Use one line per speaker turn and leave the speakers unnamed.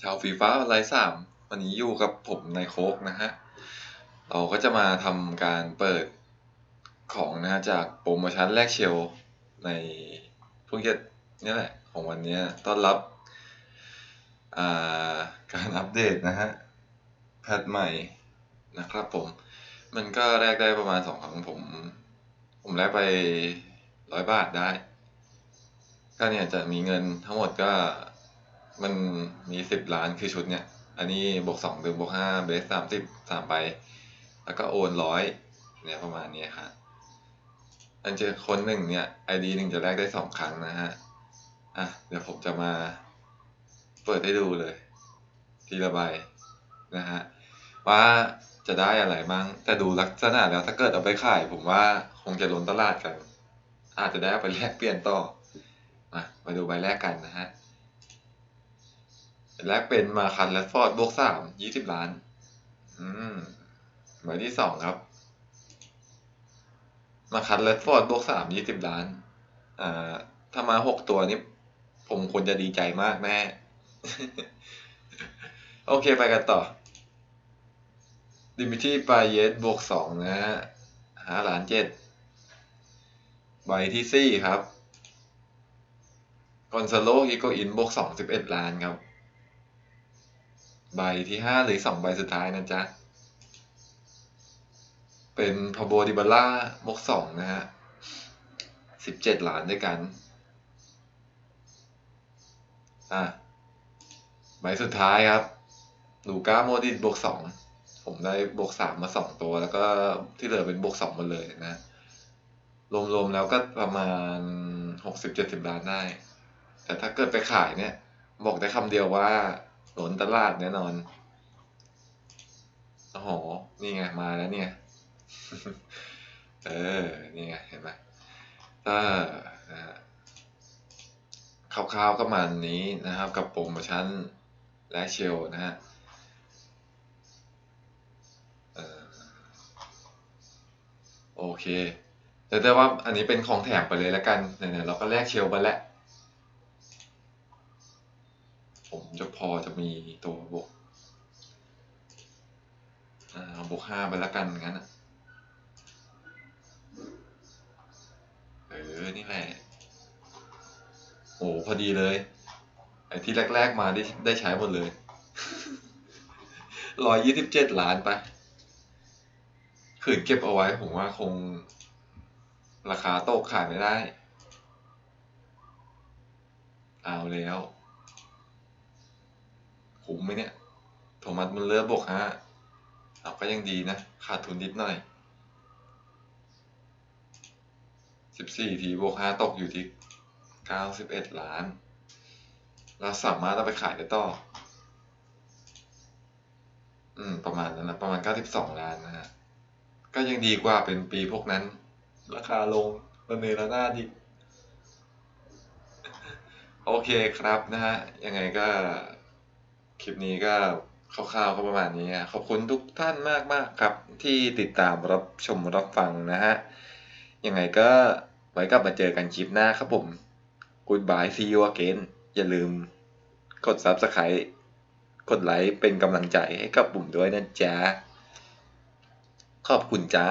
ชาวฟีฟ้าไลฟ์สามวันนี้อยู่กับผมนายโคกนะฮะ เราก็จะมาทำการเปิดของนะฮะจากโปรโมชั่นแรกเชลในเพิ่งจะนี่แหละ ของวันนี้ต้อนรับาการอัปเดตนะฮะ แพทใหม่นะครับผม มันก็แลกได้ประมาณสองครั้งผม ผมแลกไปร้อยบาทได้ ก็เนี่ยจะมีเงินทั้งหมดก็ มันมีสิบล้านคือชุดเนี่ย อันนี้บวกสองถึงบวกห้าเบสสามสิบสามใบแล้วก็โอนร้อยเนี่ยประมาณนี้ครับอันเจอคนหนึ่งเนี่ยไอดีหนึ่งจะแลกได้สองครั้งนะฮะ อะ เดี๋ยวผมจะมาเปิดให้ดูเลย ทีละใบนะฮะ ว่าจะได้อะไรบ้าง แต่ดูลักษณะแล้วถ้าเกิดเอาไปขาย ผมว่าคงจะล้นตลาดกัน อาจจะได้เอาไปแลกเปลี่ยนต่อ มามาดูใบแรกกันนะฮะ แรกเป็นมาคันแรดฟอร์ดบวกสามยี่สิบล้าน อืมใบที่สองครับ มาคันแรดฟอร์ดบวกสามยี่สิบล้าน อ่า ถ้ามาหกตัวนี้ ผมควรจะดีใจมากแน่ โอเคไปกันต่อ ดิมิทีปาเยสบวกสองนะฮะห้าล้านเจ็ดใบที่สี่ครับกอนซาโลฮิโกอินบวกสองสิบเอ็ดล้านครับ ใบที่ห้าหรือสองใบสุดท้ายนะจ๊ะ เป็นพาโบดิบาล่าบวกสองนะฮะสิบเจ็ดล้านด้วยกัน อะ ใบสุดท้ายครับลูก้าโมดินบวกสองผมได้บวกสามมาสองตัว แล้วก็ที่เหลือเป็นบวกสองหมดเลยนะรวมๆแล้วก็ประมาณหกสิบเจ็ดสิบล้านได้ แต่ถ้าเกิดไปขายเนี่ย บอกได้คำเดียวว่า หลนตลาดแน่นอน โอ้โห นี่ไง มาแล้วเนี่ย เออ นี่ไง เห็นไหมถ้าคร่าวๆก็ประมาณนี้นะครับ กับโปรโมชั่นและเชลนะฮะโอเคแต่แต่ว่าอันนี้เป็นของแถมไปเลยแล้วกันไหนๆเราก็แลกเชลไปแล้ว ผมจะพอจะมีตัวบวกอ่าบวกห้าไปแล้วกันงั้นอะเออ นี่แหละ โอ้พอดีเลย ไอ้ที่แรก ๆ มาได้ได้ใช้หมดเลยร้อยยี่สิบเจ็ดล้านไปขืนเก็บเอาไว้ผมว่าคง ราคาตกขายไม่ได้ เอาแล้ว คุ้มไหมเนี่ย โทมัสมุลเลือบวกฮะเอาก็ยังดีนะ ขาดทุนนิดหน่อยสิบสี่ทีบวกห้าตกอยู่ที่เก้าสิบเอ็ดล้าน เราสามารถเอาไปขายได้ต่อ อืม ประมาณนั้นนะ ประมาณเก้าสิบสองล้านนะฮะ ก็ยังดีกว่าเป็นปีพวกนั้น ราคาลงระเนระนาดอีกโอเคครับนะฮะ ยังไงก็ คลิปนี้ก็คร่าวๆก็ประมาณนี้ขอบคุณทุกท่านมากๆครับ ที่ติดตามรับชมรับฟังนะฮะยังไงก็ไว้กลับมาเจอกันคลิปหน้าครับผม Goodbye see you again อย่าลืมกด Subscribe กดไลค์เป็นกำลังใจให้กับผมด้วยนะจ๊ะ ขอบคุณจ้า